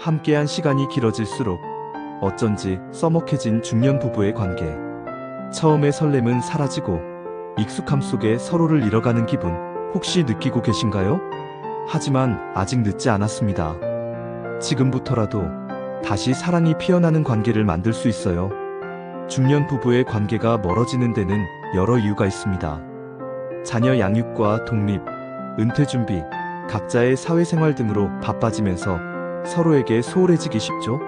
함께한 시간이 길어질수록 어쩐지 써먹해진 중년 부부의 관계. 처음의 설렘은 사라지고 익숙함 속에 서로를 잃어가는 기분 혹시 느끼고 계신가요? 하지만 아직 늦지 않았습니다. 지금부터라도 다시 사랑이 피어나는 관계를 만들 수 있어요. 중년 부부의 관계가 멀어지는 데는 여러 이유가 있습니다. 자녀 양육과 독립, 은퇴 준비, 각자의 사회생활 등으로 바빠지면서 서로에게 소홀해지기 쉽죠?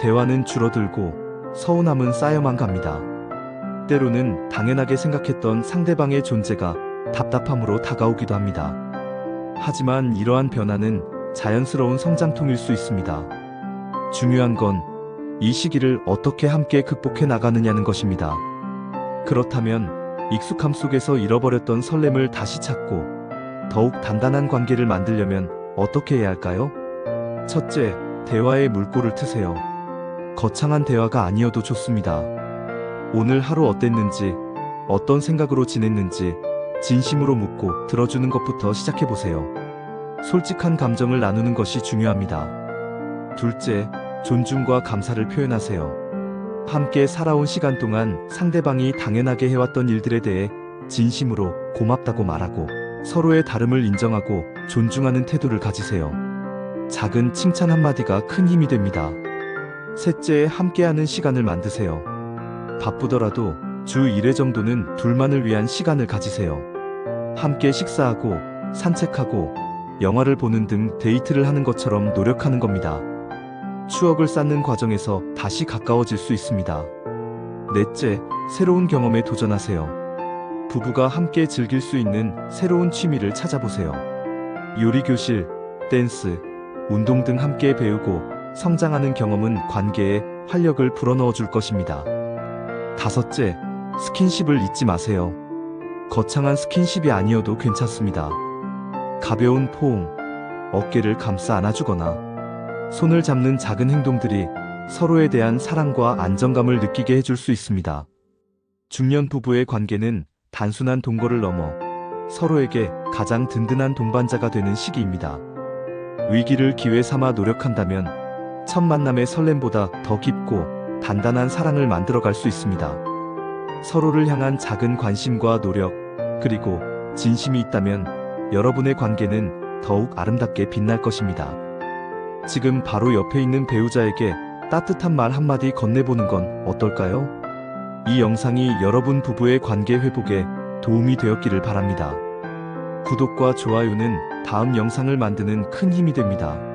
대화는 줄어들고 서운함은 쌓여만 갑니다. 때로는 당연하게 생각했던 상대방의 존재가 답답함으로 다가오기도 합니다. 하지만 이러한 변화는 자연스러운 성장통일 수 있습니다. 중요한 건 이 시기를 어떻게 함께 극복해 나가느냐는 것입니다. 그렇다면 익숙함 속에서 잃어버렸던 설렘을 다시 찾고 더욱 단단한 관계를 만들려면 어떻게 해야 할까요? 첫째, 대화에 물꼬를 트세요. 거창한 대화가 아니어도 좋습니다. 오늘 하루 어땠는지, 어떤 생각으로 지냈는지, 진심으로 묻고 들어주는 것부터 시작해보세요. 솔직한 감정을 나누는 것이 중요합니다. 둘째, 존중과 감사를 표현하세요. 함께 살아온 시간 동안 상대방이 당연하게 해왔던 일들에 대해 진심으로 고맙다고 말하고 서로의 다름을 인정하고 존중하는 태도를 가지세요. 작은 칭찬 한마디가 큰 힘이 됩니다. 셋째, 함께하는 시간을 만드세요. 바쁘더라도 주 1회 정도는 둘만을 위한 시간을 가지세요. 함께 식사하고 산책하고 영화를 보는 등 데이트를 하는 것처럼 노력하는 겁니다. 추억을 쌓는 과정에서 다시 가까워질 수 있습니다. 넷째, 새로운 경험에 도전하세요. 부부가 함께 즐길 수 있는 새로운 취미를 찾아보세요. 요리교실, 댄스, 운동 등 함께 배우고 성장하는 경험은 관계에 활력을 불어넣어 줄 것입니다. 다섯째, 스킨십을 잊지 마세요. 거창한 스킨십이 아니어도 괜찮습니다. 가벼운 포옹, 어깨를 감싸 안아주거나 손을 잡는 작은 행동들이 서로에 대한 사랑과 안정감을 느끼게 해줄 수 있습니다. 중년 부부의 관계는 단순한 동거를 넘어 서로에게 가장 든든한 동반자가 되는 시기입니다. 위기를 기회 삼아 노력한다면 첫 만남의 설렘보다 더 깊고 단단한 사랑을 만들어 갈 수 있습니다. 서로를 향한 작은 관심과 노력, 그리고 진심이 있다면 여러분의 관계는 더욱 아름답게 빛날 것입니다. 지금 바로 옆에 있는 배우자에게 따뜻한 말 한마디 건네보는 건 어떨까요? 이 영상이 여러분 부부의 관계 회복에 도움이 되었기를 바랍니다. 구독과 좋아요는 다음 영상을 만드는 큰 힘이 됩니다.